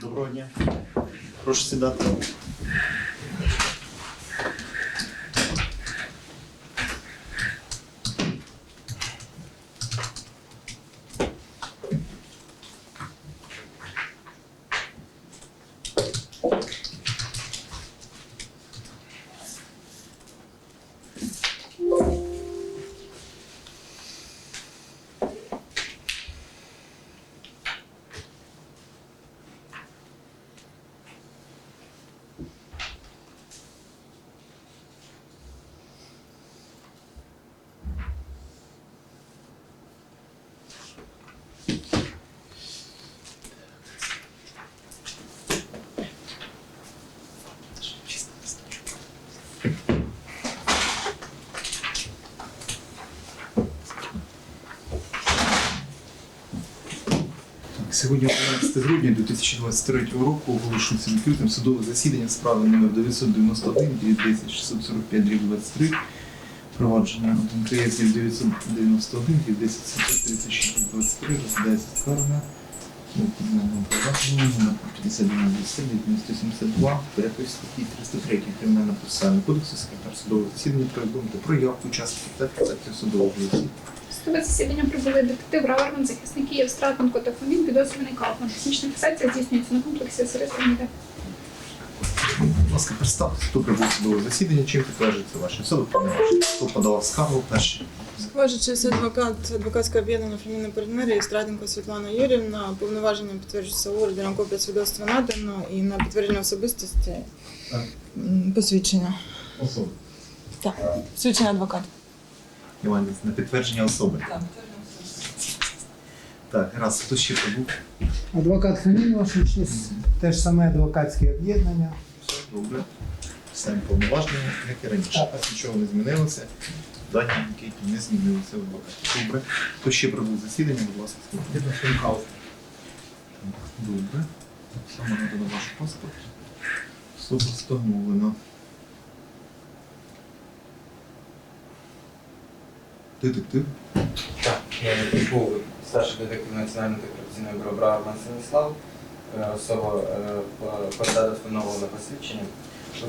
Доброго дня. Прошу сідати. Сьогодні 11 грудня 2023 року оголошується відкритим судове засідання справи номер 991 10645 23 провадження МКС 991 10736 23 розглядається скарга у кримінальному провадженні номер 52 972 в порядку статті 303 Кримінального процесуального кодексу секретар судового засідання повідомити про явку учасників та підсекцію судового засідання. Судове засідання прибули детектив Раверман, захисник Київ, Стратенко та Фомін, підозрюваний Кауфман. Технічна фіксація здійснюється на комплексі СРС Будь ласка, представте, хто прибув судове засідання, чим підтверджується ваші особи, повноваження, хто подавав скаргу перший. Ваша честь, адвокат адвокатського об'єднання Феміна Партнерія Страденко Світлана Юрівна. Повноваження підтверджується ордером, копія свідоцтва надано і на підтвердження особистості посвідчення. Особи. Так, свідчення адвоката. Іванець, на підтвердження особи. Так. Так, раз, хто ще прибув? Адвокат Хамін, ваша честь, те ж саме адвокатське об'єднання. Все добре. Все повноваження, як і раніше. Так. Нічого не змінилося. Дані анкеті не змінилися в адвокаті. Добре. Хто ще прибув засідання, будь ласка, скажіть. Добре. Саме надано ваш паспорт. Особа встановлено. Детектив. Так, я був старший детектив Національного антикорупційного бюро Браверман Станіслав. Е, Особа е, по- посада встановлена посвідченням. Е,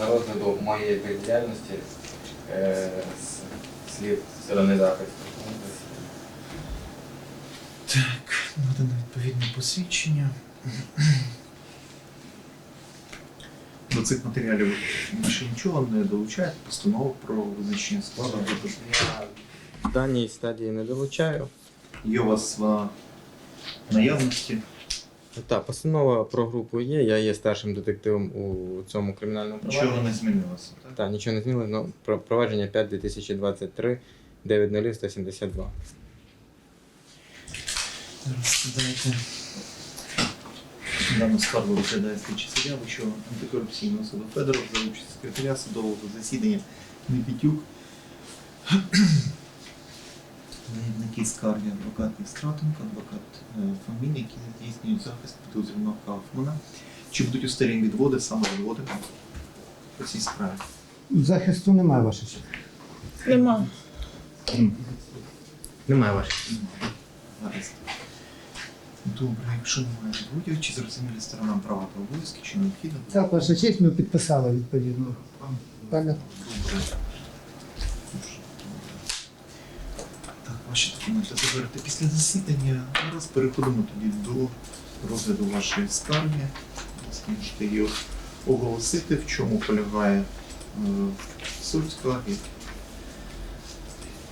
на розгляду моєї діяльності з слів сторони захисту. Так, надано відповідне посвідчення. До цих матеріалів ви ще нічого не долучаєте, постанову про визначення складу. Я в даній стадії не долучаю. Є у вас в наявності. Так, постанова про групу є, я є старшим детективом у цьому кримінальному Нічого не змінилося. Так? Так, нічого не змінило, але провадження 5 2023 90172. Зараз дайте. Дану скаргу розглядає слідчий суддя, що антикорупційна особа Федоров за участь секретаря судового засідання Микитюк. Заявники скарги адвокат Істратенко, адвокат е, Фомін, які здійснюють захист підозрюваного Кауфмана. Чи будуть устарені відводи, саме відводи по цій справі? Захисту немає, ваша честь. Нема. Немає ваших. Гаразд. Добре, якщо немає відводів, чи зрозуміли сторонам права та обов'язки, чи необхідно? Так, ваша честь, ми підписали відповідно. Добре. Так, ваші документи заберете після засідання. Зараз переходимо тоді до розгляду вашої скарги. Ви Можете її оголосити, в чому полягає е, суть скарги,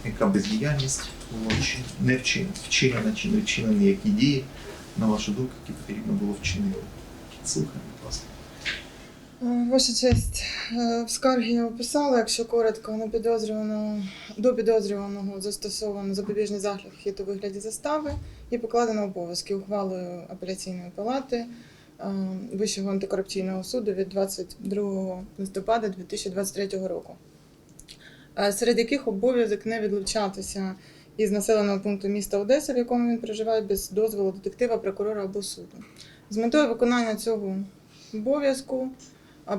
яка бездіяльність була не вчинена чи не вчинені, які дії, на вашу думку, які потрібно було вчинити. Слухаємо, ласка. Е, Ваша честь, е, в скаргі я описала, якщо коротко, на підозрюваного до підозрюваного застосовано запобіжний захід у вигляді застави і покладено обов'язки ухвалою апеляційної палати е, Вищого антикорупційного суду від 22 листопада 2023 року, серед яких обов'язок не відлучатися із населеного пункту міста Одеса, в якому він проживає, без дозволу детектива, прокурора або суду. З метою виконання цього обов'язку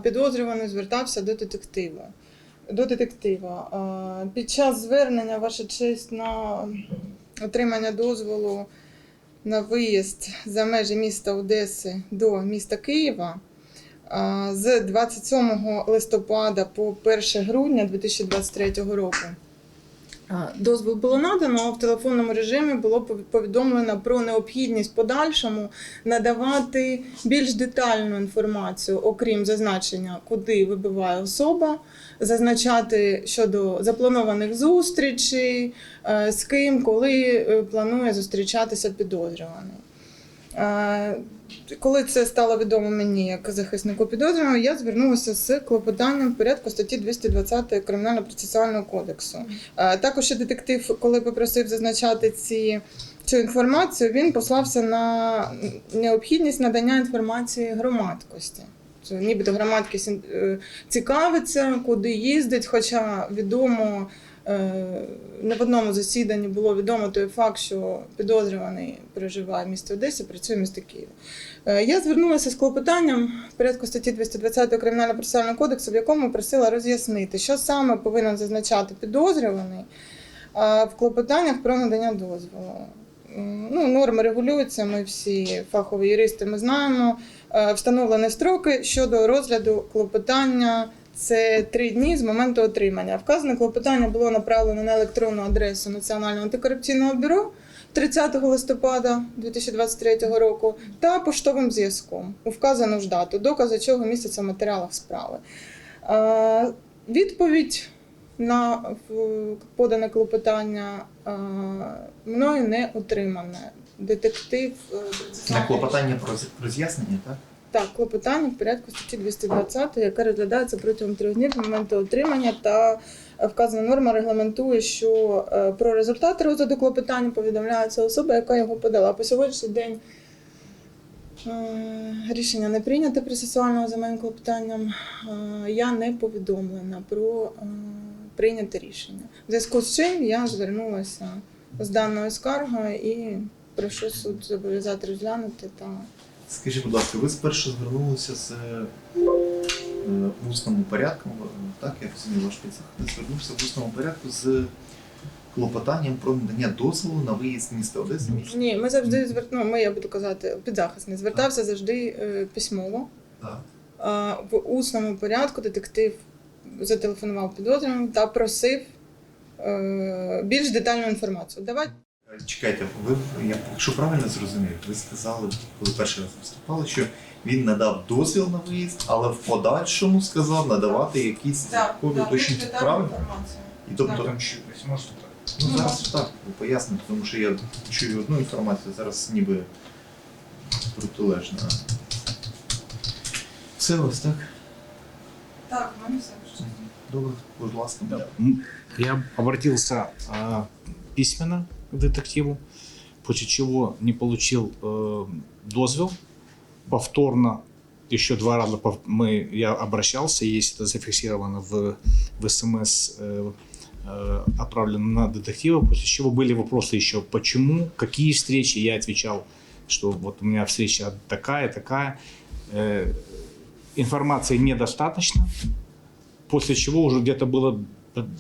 підозрюваний звертався до детектива. До детектива. Під час звернення ваша честь на отримання дозволу на виїзд за межі міста Одеси до міста Києва з 27 листопада по 1 грудня 2023 року. Дозвіл було надано, в телефонному режимі було пов- повідомлено про необхідність подальшому надавати більш детальну інформацію, окрім зазначення, куди вибиває особа, зазначати щодо запланованих зустрічей, е, з ким, коли е, планує зустрічатися підозрюваний. Коли це стало відомо мені як захиснику підозрюваного, я звернулася з клопотанням в порядку статті 220 Кримінально-процесуального кодексу. Е, Також ще детектив, коли попросив зазначати ці, цю інформацію, він послався на необхідність надання інформації громадськості. Що Нібито громадськість е, цікавиться, куди їздить, хоча відомо. Не в одному засіданні було відомо той факт, що підозрюваний проживає в місті Одесі, працює в місті Києві. Е, Я звернулася з клопотанням в порядку статті 220 Кримінально-процесуального кодексу, в якому просила роз'яснити, що саме повинен зазначати підозрюваний в клопотаннях про надання дозволу. Ну, норми регулюються, ми всі фахові юристи, ми знаємо. Е, Встановлені строки щодо розгляду клопотання. Це три дні з моменту отримання. Вказане клопотання було направлено на електронну адресу Національного антикорупційного бюро 30 листопада 2023 року та поштовим зв'язком у вказану ж дату, докази чого містяться в матеріалах справи. Відповідь на подане клопотання мною не отримане. Детектив е, На клопотання про роз'яснення, так? Так, клопотання в порядку статті 220, яке розглядається протягом трьох днів з моменту отримання та е, вказана норма регламентує, що е, про результати розгляду клопотання повідомляється особа, яка його подала. По сьогоднішній день е, рішення не прийнято процесуального за моїм клопотанням. Я не повідомлена про прийняте рішення. В зв'язку з чим я звернулася з даною скаргою і прошу суд зобов'язати розглянути та Скажіть, будь ласка, ви спершу звернулися з е, в усному порядку, так, я розумію ваш підзахист, звернувся в усному порядку з клопотанням про надання дозволу на виїзд міста Одеси. Ні, ми завжди звер... ну, ми, я буду казати, підзахисний звертався завжди е, письмово. Так. А, в усному порядку детектив зателефонував підозрюваним та просив е, більш детальну інформацію. Давай Е, Чекайте, ви, я, якщо правильно зрозумів, ви сказали, коли перший раз виступали, що він надав дозвіл на виїзд, але в подальшому сказав надавати якісь додаткові уточнення. Правильно? І тобто, Там ще письмо так. ну Ну, зараз так, ви поясните, тому що я чую одну інформацію, зараз ніби протилежна. Все у вас так? Так, в мене все. Добре, будь ласка. Я обратился а, письменно детективу, после чего не получил э, дозвел. Повторно еще два раза мы, я обращался, есть это зафиксировано в, в СМС, э, э, отправлено на детектива, после чего были вопросы еще, почему, какие встречи, я отвечал, что вот у меня встреча такая, такая. Э, информации недостаточно, после чего уже где-то было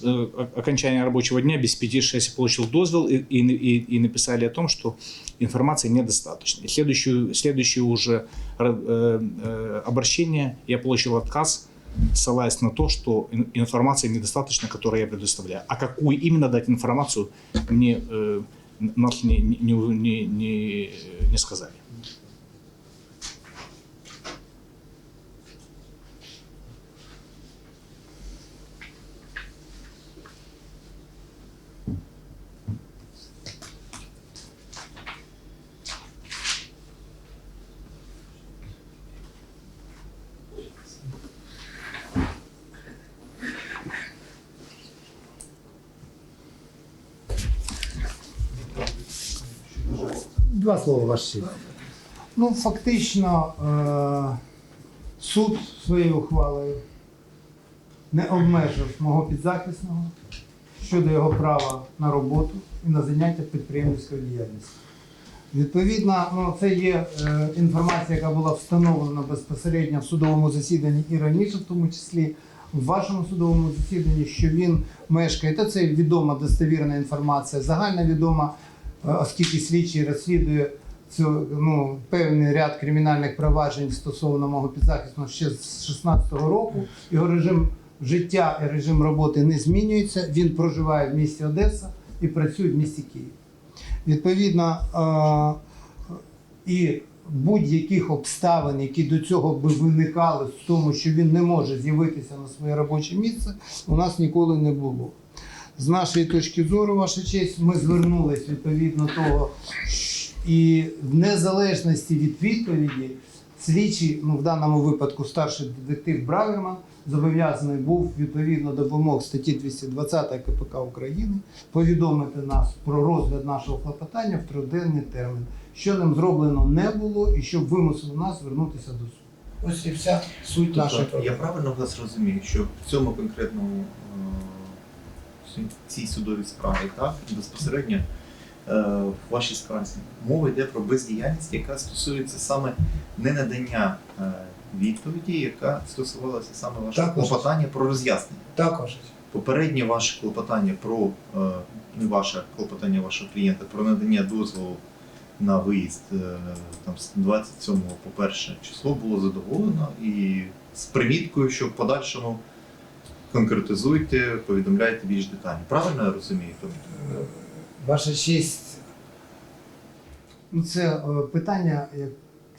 э, окончание рабочего дня без 5-6 получил дозвол и, и, и- написали о том, что информации недостаточно. И следующую, следующее уже э, э, обращение я получил отказ, ссылаясь на то, что ин- информации недостаточно, которую я предоставляю. А какую именно дать информацию, мне нас не, не, не, не сказали. Два слова ваш честь. Ну, фактично, е- суд своєю ухвалою не обмежив мого підзахисного щодо його права на роботу і на заняття підприємницькою діяльністю. Відповідно, ну, це є е, інформація, яка була встановлена безпосередньо в судовому засіданні і раніше, в тому числі в вашому судовому засіданні, що він мешкає. Та це відома достовірна інформація, загальна відома, е, оскільки слідчий розслідує цю, ну, певний ряд кримінальних проваджень стосовно мого підзахисного ще з 16-го року. Його режим життя і режим роботи не змінюється. Він проживає в місті Одеса і працює в місті Київ. Відповідно, і будь-яких обставин, які до цього би виникали в тому, що він не може з'явитися на своє робоче місце, у нас ніколи не було. З нашої точки зору, ваша честь, ми звернулись відповідно того, і в незалежності від відповіді, слідчий, ну в даному випадку старший детектив Браверман, зобов'язаний був відповідно до вимог статті 220 КПК України повідомити нас про розгляд нашого клопотання в триденний термін, що ним зроблено не було, і щоб вимусило нас звернутися до суду. Ось і вся суть нашої Тобто, я правильно вас розумію, що в цьому конкретному цій судовій справі, так, безпосередньо е, в вашій скарзі мова йде про бездіяльність, яка стосується саме не надання е, відповіді, яка стосувалася саме вашого Так, ваше- клопотання про роз'яснення. Також. Попереднє ваше клопотання про е, не ваше клопотання вашого клієнта про надання дозволу на виїзд там з 27 по 1 число було задоволено і з приміткою, що в подальшому конкретизуйте, повідомляйте більш детально. Правильно я розумію? Ваша честь, ну це е, питання, як,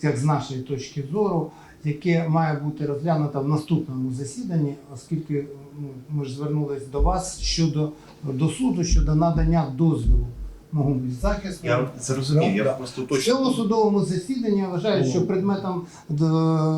як з нашої точки зору, яке має бути розглянуто в наступному засіданні, оскільки ну, ми ж звернулись до вас щодо до суду щодо надання дозволу мого захисту. Я зрозумів, я Да. просто В цьому точно. судовому засіданні я вважаю, що предметом е,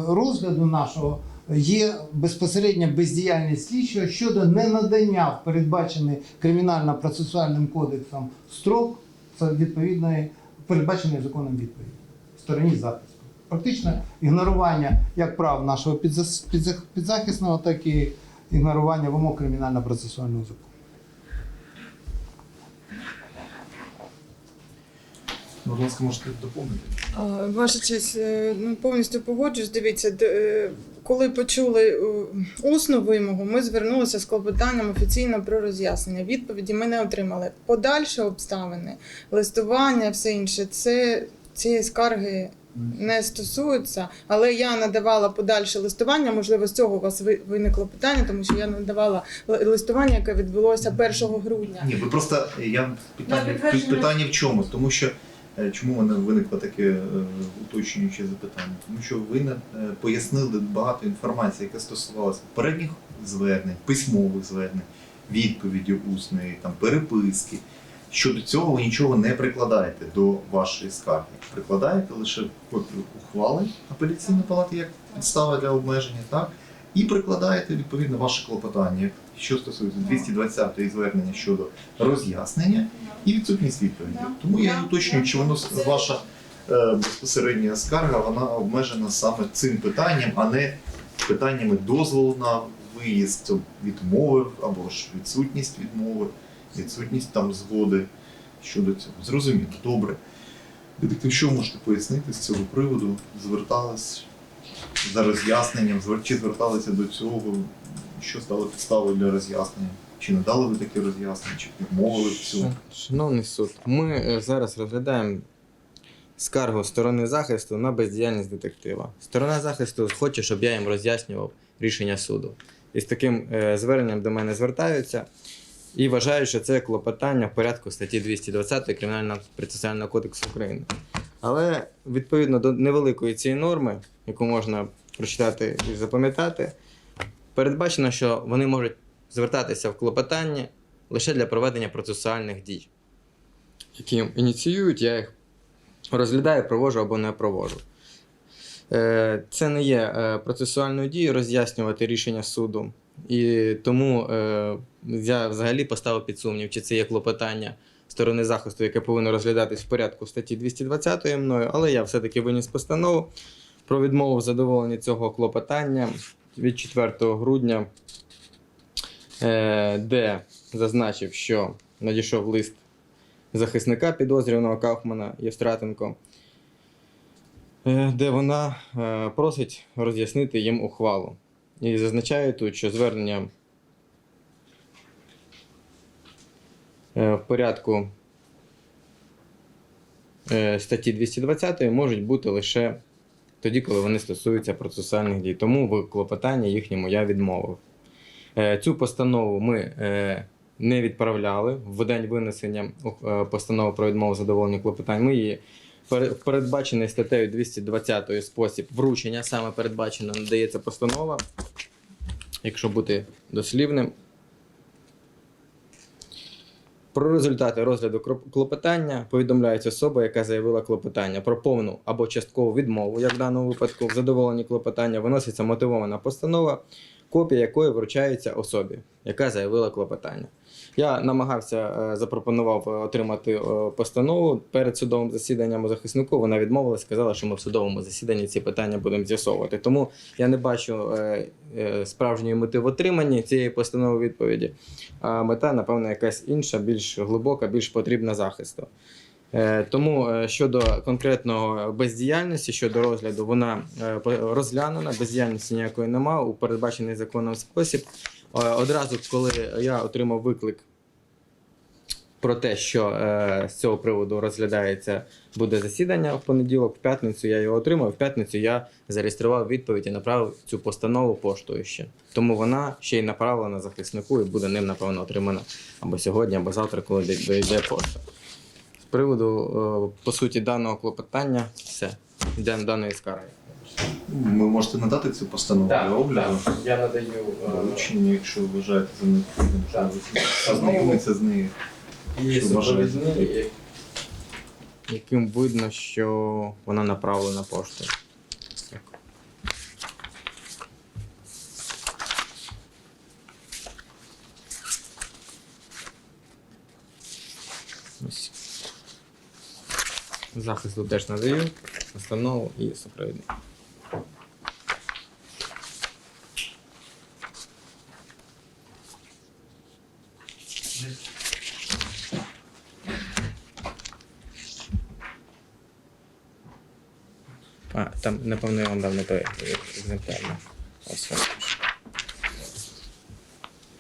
розгляду нашого є безпосередня бездіяльність слідчого щодо ненадання в передбачений кримінально-процесуальним кодексом строк відповідної передбаченої законом відповіді в стороні захисту. Практично ігнорування як прав нашого підзахисного, так і ігнорування вимог кримінально-процесуального закону. Будь ласка, можете доповнити. Ваша честь, е, ну, повністю погоджуюсь. Дивіться, е, коли почули е, усну вимогу, ми звернулися з клопотанням офіційно про роз'яснення. Відповіді ми не отримали. Подальші обставини, листування, все інше, це цієї скарги не стосуються. Але я надавала подальше листування. Можливо, з цього у вас виникло питання, тому що я надавала листування, яке відбулося 1 грудня. Ні, ви просто я питання, питання в чому? Тому що чому в мене виникло таке е, уточнююче запитання? Тому що ви е, пояснили багато інформації, яка стосувалася попередніх звернень, письмових звернень, відповіді усної, там переписки. Щодо цього ви нічого не прикладаєте до вашої скарги. Прикладаєте лише ухвали апеляційної палати як підстава для обмеження, так? І прикладаєте відповідно ваше клопотання, що стосується 220-ї звернення щодо роз'яснення і відсутність відповіді. Тому я уточнюю, чи воно ваша е, безпосередня скарга, вона обмежена саме цим питанням, а не питаннями дозволу на виїзд, відмови або ж відсутність відмови, відсутність там згоди щодо цього. Зрозуміло, добре. Детектив, що можете пояснити з цього приводу? Звертались за роз'ясненням, чи зверталися до цього, що стало підставою для роз'яснення? Чи надали ви таке роз'яснення, чи відмовили в цьому? Шановний суд, ми е, зараз розглядаємо скаргу сторони захисту на бездіяльність детектива. Сторона захисту хоче, щоб я їм роз'яснював рішення суду. І з таким е, зверненням до мене звертаються і вважають, що це клопотання в порядку статті 220 Кримінального процесуального кодексу України. Але відповідно до невеликої цієї норми, яку можна прочитати і запам'ятати, передбачено, що вони можуть звертатися в клопотання лише для проведення процесуальних дій, які ініціюють, я їх розглядаю, проводжу або не проводжу. Е, Це не є е, процесуальною дією роз'яснювати рішення суду. І тому е, я взагалі поставив під сумнів, чи це є клопотання сторони захисту, яке повинно розглядатись в порядку статті 220 мною, але я все-таки виніс постанову про відмову в задоволенні цього клопотання від 4 грудня, е, де зазначив, що надійшов лист захисника підозрюваного Кауфмана Євстратенко, е, де вона е, просить роз'яснити їм ухвалу. І зазначає тут, що звернення в порядку е, статті 220 можуть бути лише тоді, коли вони стосуються процесуальних дій. Тому в клопотанні їхньому я відмовив. Е, Цю постанову ми е, не відправляли в день винесення е, постанови про відмову задоволення клопотань. Ми її передбачений статтею 220 спосіб вручення, саме передбачено, надається постанова. Якщо бути дослівним, про результати розгляду клопотання повідомляється особа, яка заявила клопотання про повну або часткову відмову, як в даному випадку, в задоволенні клопотання виноситься мотивована постанова, копія якої вручається особі, яка заявила клопотання. Я намагався, е, запропонував е, отримати е, постанову перед судовим засіданням у захиснику. Вона відмовилась, сказала, що ми в судовому засіданні ці питання будемо з'ясовувати. Тому я не бачу справжньої мети в отриманні цієї постанови відповіді. А мета, напевно, якась інша, більш глибока, більш потрібна захисту. Е, Тому е, щодо конкретного бездіяльності, щодо розгляду, вона е, розглянена, бездіяльності ніякої нема у передбачений законом спосіб. Одразу, коли я отримав виклик про те, що з цього приводу розглядається буде засідання в понеділок, в п'ятницю я його отримав. В п'ятницю я зареєстрував відповідь і направив цю постанову поштою ще. Тому вона ще й направлена захиснику і буде ним, напевно, отримана або сьогодні, або завтра, коли дойде пошта. Приводу, е, по суті, даного клопотання, все. Йдемо даної скарги. Ви можете надати цю постанову для огляду. Я надаю доручення, якщо вважаєте за необхідним, ознайомитися з нею. і Що бажаєте? яким видно, що вона направлена поштою. Дякую. Ось. Захисту теж надаю, постанову і супровідний. А, там, напевно, я вам дав не той екземпляр. Ось.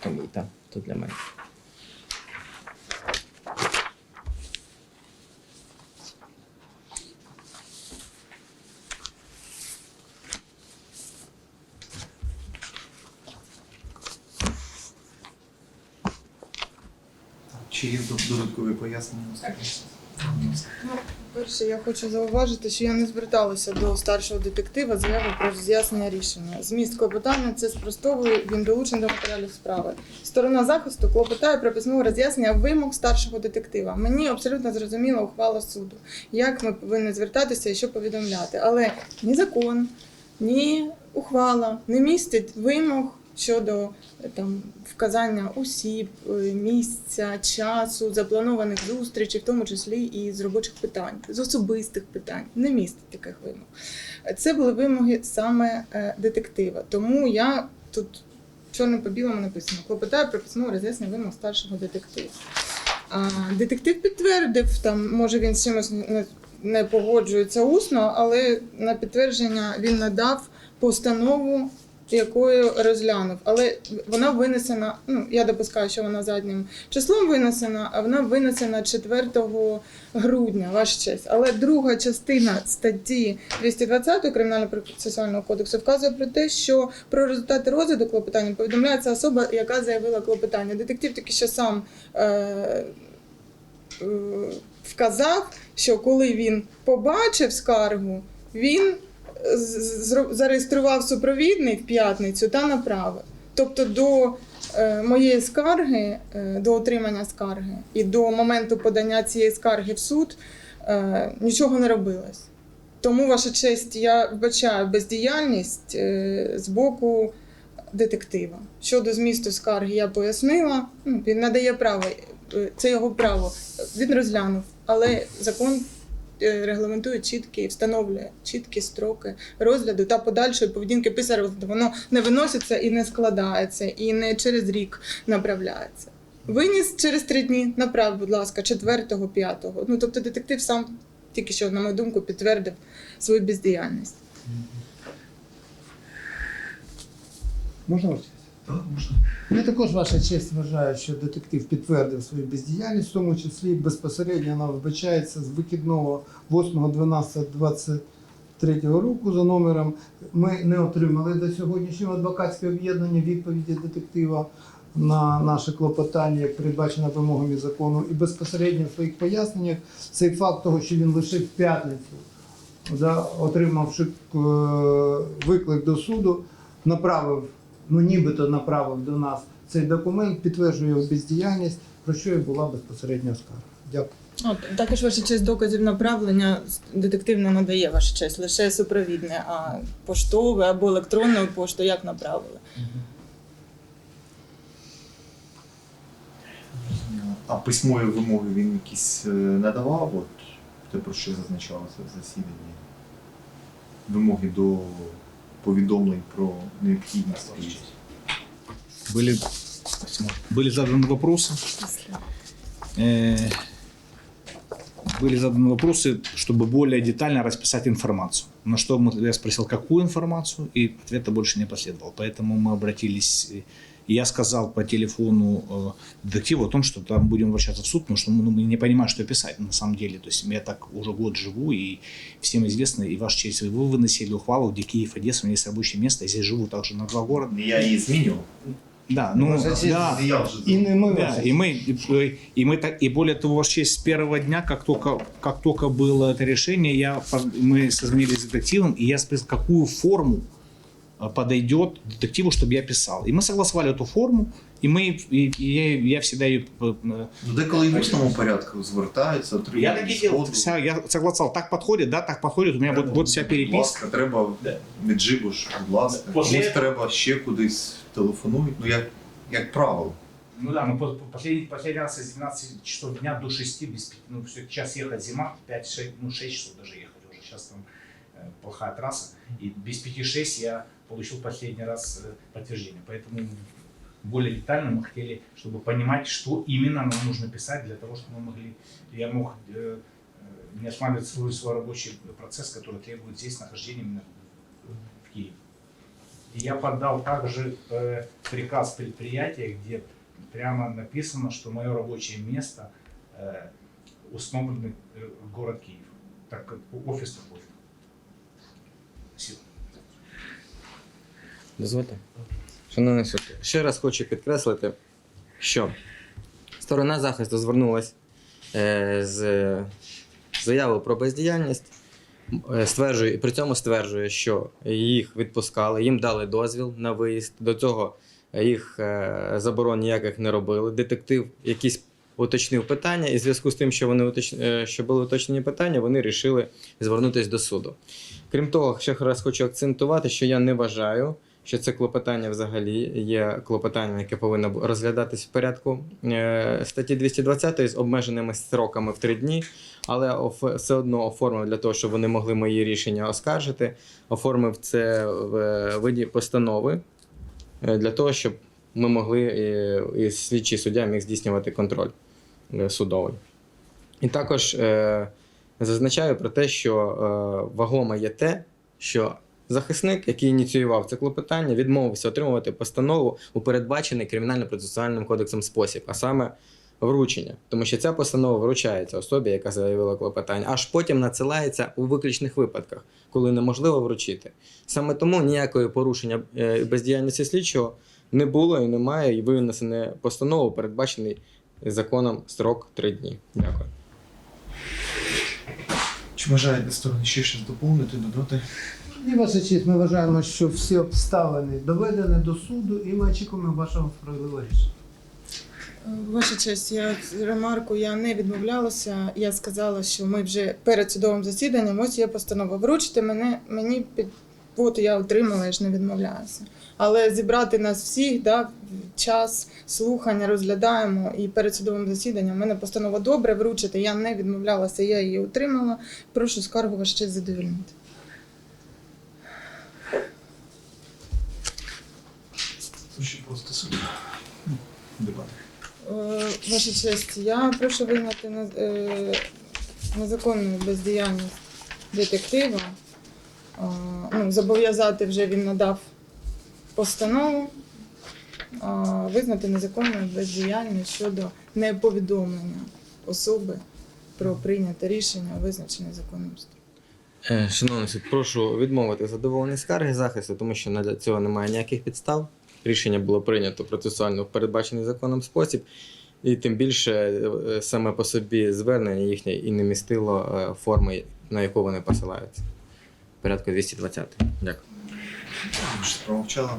То мій, так, то для мене. Чи є додаткові пояснення? Перше, я хочу зауважити, що я не зверталася до старшого детектива з заявою про роз'яснення рішення. Зміст клопотання це спростовує, він долучений до матеріалів справи. Сторона захисту клопотає про письмове роз'яснення вимог старшого детектива. Мені абсолютно зрозуміла ухвала суду, як ми повинні звертатися і що повідомляти. Але ні закон, ні ухвала не містить вимог щодо е, там вказання осіб, е, місця, часу, запланованих зустрічей, в тому числі і з робочих питань, з особистих питань, не містить таких вимог. Це були вимоги саме е, детектива. Тому я тут чорним по білому написано: клопотаю про письмове роз'яснення вимог старшого детектива. Детектив підтвердив, там, може він з чимось не, не погоджується усно, але на підтвердження він надав постанову якою розглянув. Але вона винесена, ну я допускаю, що вона заднім числом винесена, а вона винесена 4 грудня, ваш честь. Але друга частина статті 220 Кримінального процесуального кодексу вказує про те, що про результати розгляду клопотання повідомляється особа, яка заявила клопотання. Детектив таки що сам. Е, е, Вказав, що коли він побачив скаргу, він зареєстрував супровідний в п'ятницю та направив. Тобто до е, моєї скарги, е, до отримання скарги і до моменту подання цієї скарги в суд е, нічого не робилось. Тому, ваша честь, я вбачаю бездіяльність з боку детектива. Щодо змісту скарги я пояснила. Ну, він надає право, це його право. Він розглянув, але закон регламентує чіткі, встановлює чіткі строки розгляду та подальшої поведінки після розгляду. Воно не виноситься і не складається, і не через рік направляється. Виніс через три дні, направ, будь ласка, 4-го, 5-го. Ну тобто детектив сам тільки що, на мою думку, підтвердив свою бездіяльність. Можна вас? Так, можна. Я також, ваша честь, вважаю, що детектив підтвердив свою бездіяльність, в тому числі безпосередньо вона вбачається з вихідного 8.12.23 року за номером. Ми не отримали до сьогоднішнього адвокатського об'єднання відповіді детектива на наше клопотання, як передбачено вимогами закону, і безпосередньо в своїх поясненнях цей факт того, що він лише в п'ятницю да, отримавши е, виклик до суду, направив, ну нібито направив до нас цей документ, підтверджує його бездіяльність, про що і була безпосередня скарга. Дякую. От, також ваша честь доказів направлення детектив не надає ваша честь, лише супровідне, а поштове або електронною поштою як направили. А письмові вимоги він якісь е, надавав, от те, про що зазначалося в засіданні. Вимоги до повідомлень про необхідність. приїзду. Были, были заданы вопросы. э, были заданы вопросы, чтобы более детально расписать информацию. На что мы- я спросил, какую информацию, и ответа больше не последовало. Поэтому мы обратились, э, и я сказал по телефону э, детективу о том, что там будем обращаться в суд, потому что ну, мы не понимаем, что писать на самом деле. То есть я так уже год живу, и всем известно, и ваша честь, вы выносили ухвалу, где Киев, Одесса, у меня есть рабочее место, я здесь живу также на два города. Я її змінював. Да, ну, Ваша честь, да, Я вже І не ми, да, ваша и мы, и, и мы так, и более того, вообще с первого дня, как только, как только было это решение, я, по- мы созвонились с детективом, и я спросил, какую форму а, подойдет детективу, чтобы я писал. И мы согласовали эту форму, и мы, и, и я, я всегда ее... э, Ну, деколи і в усному порядку звертаються, Я отримують так и делал. згоду. Вся, я согласовал, так подходит, да, так подходит, у меня вот, вот вся Будь переписка. ласка, треба Да. меджибу ж, будь ласка. После Комусь этого- треба ще кудись телефонують. Ну, як, як правило. Ну да, мы по- по- последний, последний раз с 12 часов дня до 6 без пяти, ну все, час ехать зима, 5-6, ну 6 часов даже ехать уже, сейчас там э, плохая трасса, и без 5-6 я получил последний раз э, подтверждение, поэтому более детально мы хотели, чтобы понимать, что именно нам нужно писать для того, чтобы мы могли, я мог э, э, не осматривать свой, свой рабочий процесс, который требует здесь нахождения именно в Киеве. И я подал также приказ предприятия, где прямо написано, что мое рабочее место э, установлено город Киев, так как офис такой. Дозвольте. Шановний суд, ще раз хочу підкреслити, що сторона захисту звернулася е, з заявою про бездіяльність, е, стверджує, при цьому стверджує, що їх відпускали, їм дали дозвіл на виїзд. До цього їх е, заборон ніяких не робили. Детектив якісь уточнив питання, і в зв'язку з тим, що вони уточ... що були уточнені питання, вони вирішили звернутися до суду. Крім того, ще раз хочу акцентувати, що я не вважаю, що це клопотання взагалі є клопотанням, яке повинно розглядатись в порядку е, статті 220 з обмеженими строками в три дні, але все одно оформив для того, щоб вони могли мої рішення оскаржити. Оформив це в е, виді постанови е, для того, щоб ми могли і слідчий суддя міг здійснювати контроль судовий. І також зазначаю про те, що вагоме є те, що захисник, який ініціював це клопотання, відмовився отримувати постанову у передбачений кримінально-процесуальним кодексом спосіб, а саме вручення. Тому що ця постанова вручається особі, яка заявила клопотання, аж потім надсилається у виключних випадках, коли неможливо вручити. Саме тому ніякої порушення е, бездіяльності слідчого не було і немає, і винесене постанову, передбачений законом строк 3 дні. Дякую. Чи бажаєте сторони ще щось доповнити, додати? І ваша честь, ми вважаємо, що всі обставини доведені до суду, і ми очікуємо вашого справедливого рішення. Ваша честь, я ремарку я не відмовлялася. Я сказала, що ми вже перед судовим засіданням, ось є постанова. Вручити мене мені під от я отримала, я ж не відмовляюся. Але зібрати нас всіх, да, час слухання розглядаємо і перед судовим засіданням. У мене постанова добре вручити. Я не відмовлялася, я її отримала. Прошу скаргу ваша честь задовільнити. Ще просто собі. Дебати. Е, Ваша честь, я прошу визнати е, незаконну бездіяльність детектива. Е, Ну, зобов'язати вже він надав постанову. а, визнати незаконною бездіяльність щодо неповідомлення особи про прийняте рішення у визначений законом. Е, Шановний суд, прошу відмовити задоволення скарги захисту, тому що для цього немає ніяких підстав. Рішення було прийнято процесуально в передбачений законом спосіб, і тим більше е, саме по собі звернення їхнє і не містило е, форми, на яку вони посилаються. Порядку 220. Дякую. Промовчала.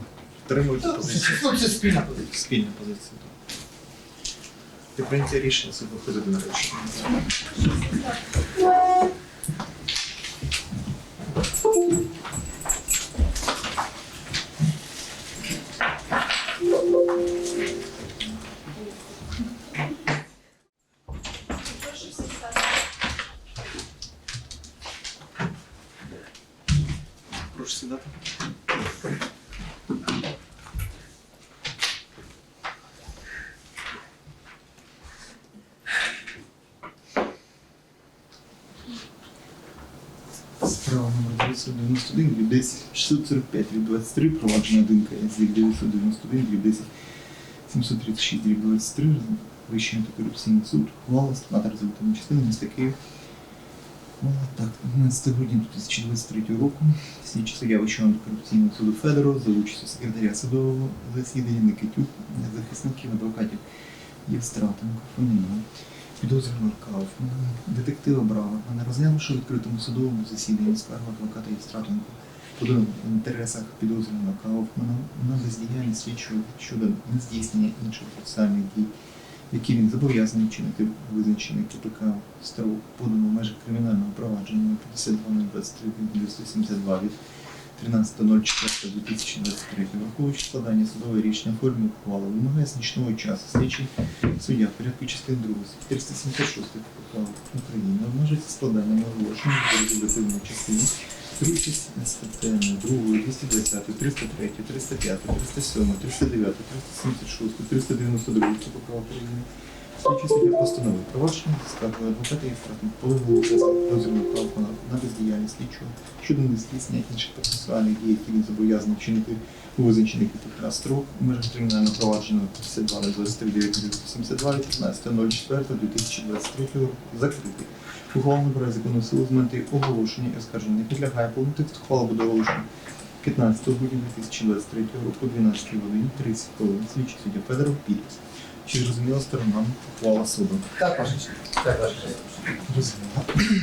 Підтримуєте позицію? Це спільна позиція. Спільна позиція. При прийнятті рішення суд виходить на рішення. 645 від 23, провадження 1 КС від 991 від 10 736 від 23, Вищий антикорупційний суд, ухвала, стати результативної частини міста Київ. Так, 11 грудня 2023 року. Слідчі суддя Вищого антикорупційного суду Федоров за участю секретаря судового засідання Никитюк, захисників адвокатів Євстратенко, Фоміна, підозрюваного Кауфмана, детектива Бравермана, розглянувши в відкритому судовому засіданні скаргу адвоката Євстратенко подав в інтересах підозрюваного Кауфмана на бездіяльність слідчого щодо нездійснення інших процесуальних дій, які він зобов'язаний вчинити визначений КПК строк, подано в межах кримінального провадження 5223 272 від 13.04.2023 враховуючи складання судового рішення формі ухвали, вимагає значного часу. Слідчий суддя в порядку частини 2 376 КПК України обмежується складанням оголошення в резолютивній частині при участі статтями 2, 220, 303, 305, 307, 309, 376, 392 КПК Слідчий суддя постановив провадження скаргою адвоката і половину учасників підозрюваного на бездіяльність слідчого щодо нездійснення інших процесуальних дій, які він зобов'язаний вчинити у визначений КПК строк у межах кримінального провадження 52 на 23 972 від 15.04.2023 року закритий. Ухвала набирає законну силу з моменту оголошення і оскарження не підлягає повний текст ухвала буде оголошена 15 грудня 2023 року 12 годині 30 хвилин. Слідчий суддя Федоров підпис. Чи зрозуміла сторона ухвала суду? Так, ваша честь. Так, ваша честь. Розуміло.